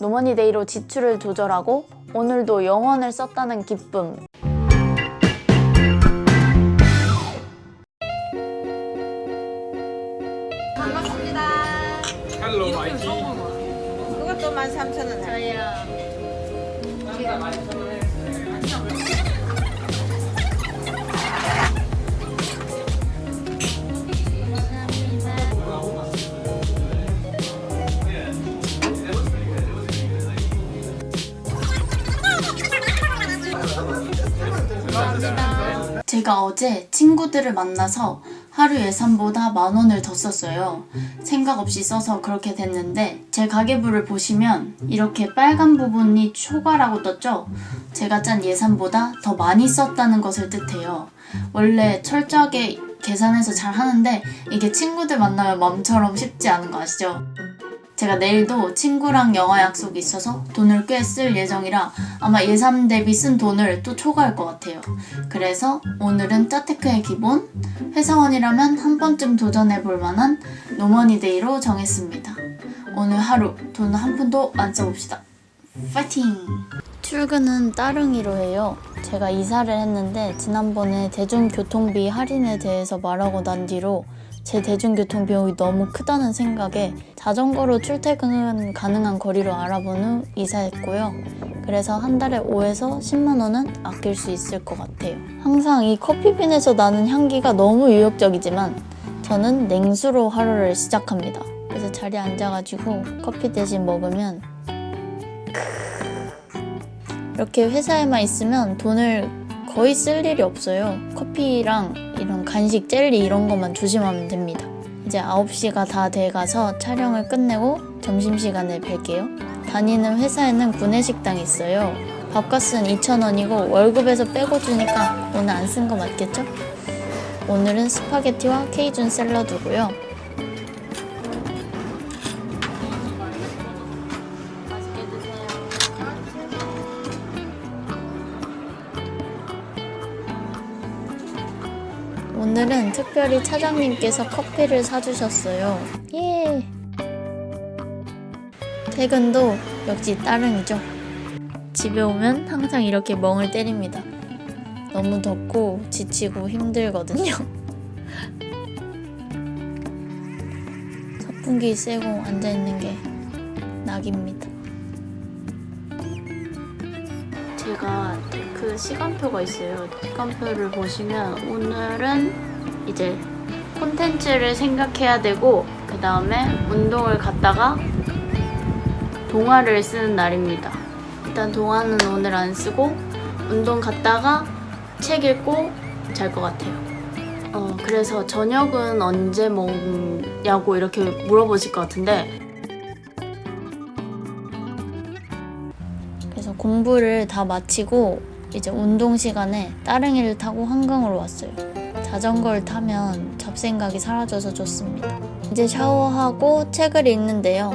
노머니데이로 지출을 조절하고 오늘도 영원을 썼다는 기쁨. 반갑습니다. 헬로 IT 그것도 13,000원. 저희 요. 제가 어제 친구들을 만나서 하루 예산보다 만 원을 더 썼어요. 생각 없이 써서 그렇게 됐는데 제 가계부를 보시면 이렇게 빨간 부분이 초과라고 떴죠? 제가 짠 예산보다 더 많이 썼다는 것을 뜻해요. 원래 철저하게 계산해서 잘 하는데 이게 친구들 만나면 맘처럼 쉽지 않은 거 아시죠? 제가 내일도 친구랑 영화 약속이 있어서 돈을 꽤 쓸 예정이라 아마 예산 대비 쓴 돈을 또 초과할 것 같아요. 그래서 오늘은 짜테크의 기본, 회사원이라면 한 번쯤 도전해 볼 만한 노머니데이로 정했습니다. 오늘 하루 돈 한 푼도 안 써봅시다. 파이팅! 출근은 따릉이로 해요. 제가 이사를 했는데 지난번에 대중교통비 할인에 대해서 말하고 난 뒤로 제 대중교통 비용이 너무 크다는 생각에 자전거로 출퇴근 가능한 거리로 알아본 후 이사했고요. 그래서 한 달에 5에서 10만 원은 아낄 수 있을 것 같아요. 항상 이 커피빈에서 나는 향기가 너무 유혹적이지만 저는 냉수로 하루를 시작합니다. 그래서 자리에 앉아가지고 커피 대신 먹으면 이렇게 회사에만 있으면 돈을 거의 쓸 일이 없어요. 커피랑 이런 간식, 젤리 이런 것만 조심하면 됩니다. 이제 9시가 다 돼가서 촬영을 끝내고 점심시간에 뵐게요. 다니는 회사에는 구내식당이 있어요. 밥값은 2,000원이고 월급에서 빼고 주니까 오늘 안 쓴 거 맞겠죠? 오늘은 스파게티와 케이준 샐러드고요. 오늘은 특별히 차장님께서 커피를 사주셨어요. 예. 퇴근도 역시 따릉이죠. 집에 오면 항상 이렇게 멍을 때립니다. 너무 덥고 지치고 힘들거든요. 선풍기 쐬고 앉아있는 게 낙입니다. 그 시간표가 있어요. 시간표를 보시면 오늘은 이제 콘텐츠를 생각해야 되고 그 다음에 운동을 갔다가 동화를 쓰는 날입니다. 일단 동화는 오늘 안 쓰고 운동 갔다가 책 읽고 잘 것 같아요. 어 그래서 저녁은 언제 먹냐고 이렇게 물어보실 것 같은데 그래서 공부를 다 마치고 이제 운동 시간에 따릉이를 타고 한강으로 왔어요. 자전거를 타면 잡생각이 사라져서 좋습니다. 이제 샤워하고 책을 읽는데요.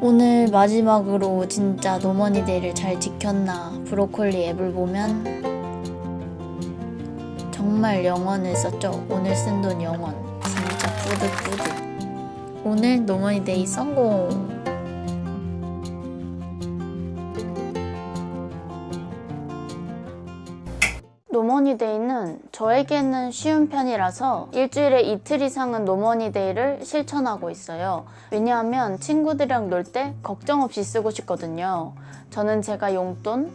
오늘 마지막으로 진짜 노머니 데이를 잘 지켰나 브로콜리 앱을 보면 정말 영원을 썼죠. 오늘 쓴 돈 영원. 진짜 뿌듯뿌듯. 오늘 노머니 데이 성공! 노머니데이는 저에게는 쉬운 편이라서 일주일에 이틀 이상은 노머니데이를 실천하고 있어요. 왜냐하면 친구들이랑 놀 때 걱정 없이 쓰고 싶거든요. 저는 제가 용돈,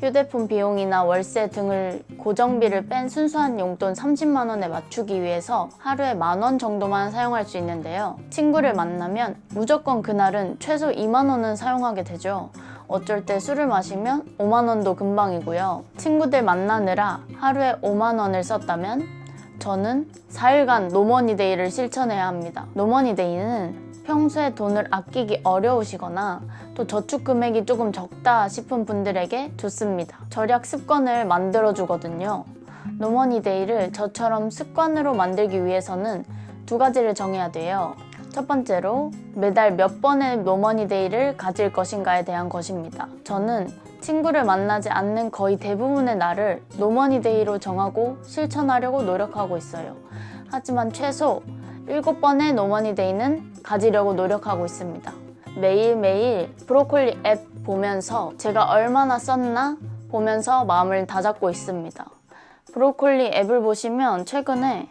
휴대폰 비용이나 월세 등을 고정비를 뺀 순수한 용돈 30만 원에 맞추기 위해서 하루에 만 원 정도만 사용할 수 있는데요. 친구를 만나면 무조건 그날은 최소 2만 원은 사용하게 되죠. 어쩔 때 술을 마시면 5만 원도 금방이고요. 친구들 만나느라 하루에 5만 원을 썼다면 저는 4일간 노머니데이를 실천해야 합니다. 노머니데이는 평소에 돈을 아끼기 어려우시거나 또 저축 금액이 조금 적다 싶은 분들에게 좋습니다. 절약 습관을 만들어 주거든요. 노머니데이를 저처럼 습관으로 만들기 위해서는 두 가지를 정해야 돼요. 첫 번째로 매달 몇 번의 노머니 데이를 가질 것인가에 대한 것입니다. 저는 친구를 만나지 않는 거의 대부분의 날을 노머니 데이로 정하고 실천하려고 노력하고 있어요. 하지만 최소 7번의 노머니 데이는 가지려고 노력하고 있습니다. 매일매일 브로콜리 앱 보면서 제가 얼마나 썼나 보면서 마음을 다잡고 있습니다. 브로콜리 앱을 보시면 최근에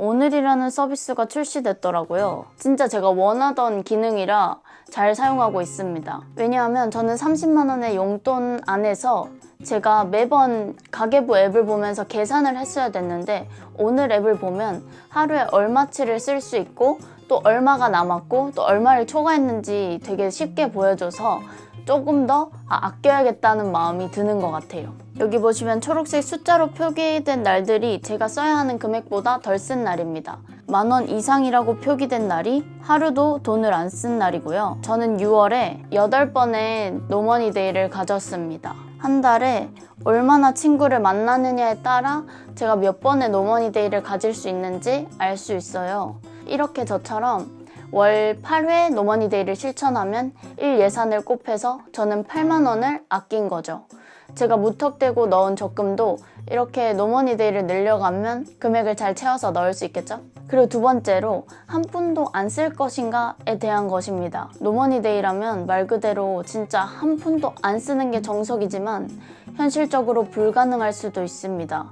오늘이라는 서비스가 출시됐더라고요. 진짜 제가 원하던 기능이라 잘 사용하고 있습니다. 왜냐하면 저는 30만 원의 용돈 안에서 제가 매번 가계부 앱을 보면서 계산을 했어야 됐는데 오늘 앱을 보면 하루에 얼마치를 쓸 수 있고 또 얼마가 남았고 또 얼마를 초과했는지 되게 쉽게 보여줘서 조금 더 아, 아껴야겠다는 마음이 드는 것 같아요. 여기 보시면 초록색 숫자로 표기된 날들이 제가 써야 하는 금액보다 덜 쓴 날입니다. 만 원 이상이라고 표기된 날이 하루도 돈을 안 쓴 날이고요. 저는 6월에 8번의 노머니 데이를 가졌습니다. 한 달에 얼마나 친구를 만나느냐에 따라 제가 몇 번의 노머니 데이를 가질 수 있는지 알 수 있어요. 이렇게 저처럼 월 8회 노머니 데이를 실천하면 1 예산을 곱해서 저는 8만 원을 아낀 거죠. 제가 무턱대고 넣은 적금도 이렇게 노머니 데이를 늘려가면 금액을 잘 채워서 넣을 수 있겠죠? 그리고 두 번째로 한 푼도 안 쓸 것인가에 대한 것입니다. 노머니 데이라면 말 그대로 진짜 한 푼도 안 쓰는 게 정석이지만 현실적으로 불가능할 수도 있습니다.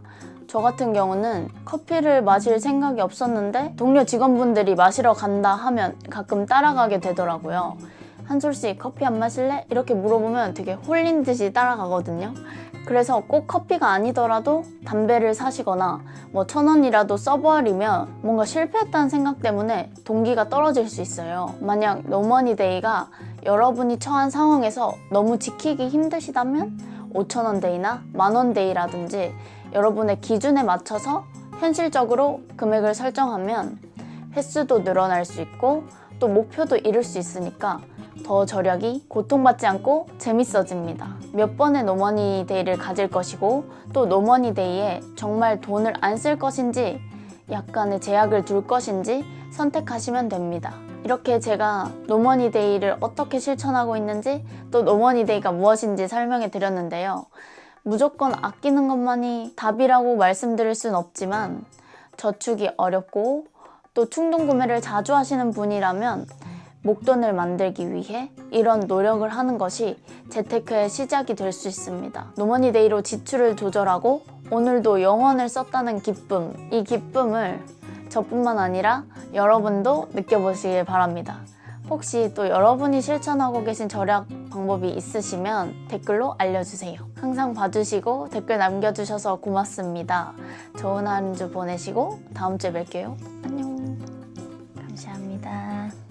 저 같은 경우는 커피를 마실 생각이 없었는데 동료 직원분들이 마시러 간다 하면 가끔 따라가게 되더라고요. 한솔씨 커피 안 마실래? 이렇게 물어보면 되게 홀린 듯이 따라가거든요. 그래서 꼭 커피가 아니더라도 담배를 사시거나 뭐 천 원이라도 써버리면 뭔가 실패했다는 생각 때문에 동기가 떨어질 수 있어요. 만약 노머니 데이가 여러분이 처한 상황에서 너무 지키기 힘드시다면 5천원 데이나 만원 데이라든지 여러분의 기준에 맞춰서 현실적으로 금액을 설정하면 횟수도 늘어날 수 있고 또 목표도 이룰 수 있으니까 더 절약이 고통받지 않고 재밌어집니다. 몇 번의 노머니 데이를 가질 것이고 또 노머니 데이에 정말 돈을 안 쓸 것인지 약간의 제약을 둘 것인지 선택하시면 됩니다. 이렇게 제가 노머니 데이를 어떻게 실천하고 있는지 또 노머니 데이가 무엇인지 설명해 드렸는데요. 무조건 아끼는 것만이 답이라고 말씀드릴 순 없지만 저축이 어렵고 또 충동 구매를 자주 하시는 분이라면 목돈을 만들기 위해 이런 노력을 하는 것이 재테크의 시작이 될 수 있습니다. 노머니 데이로 지출을 조절하고 오늘도 영원을 썼다는 기쁨, 이 기쁨을 저뿐만 아니라 여러분도 느껴보시길 바랍니다. 혹시 또 여러분이 실천하고 계신 절약 방법이 있으시면 댓글로 알려주세요. 항상 봐주시고 댓글 남겨주셔서 고맙습니다. 좋은 하루 보내시고 다음 주에 뵐게요. 안녕. 감사합니다.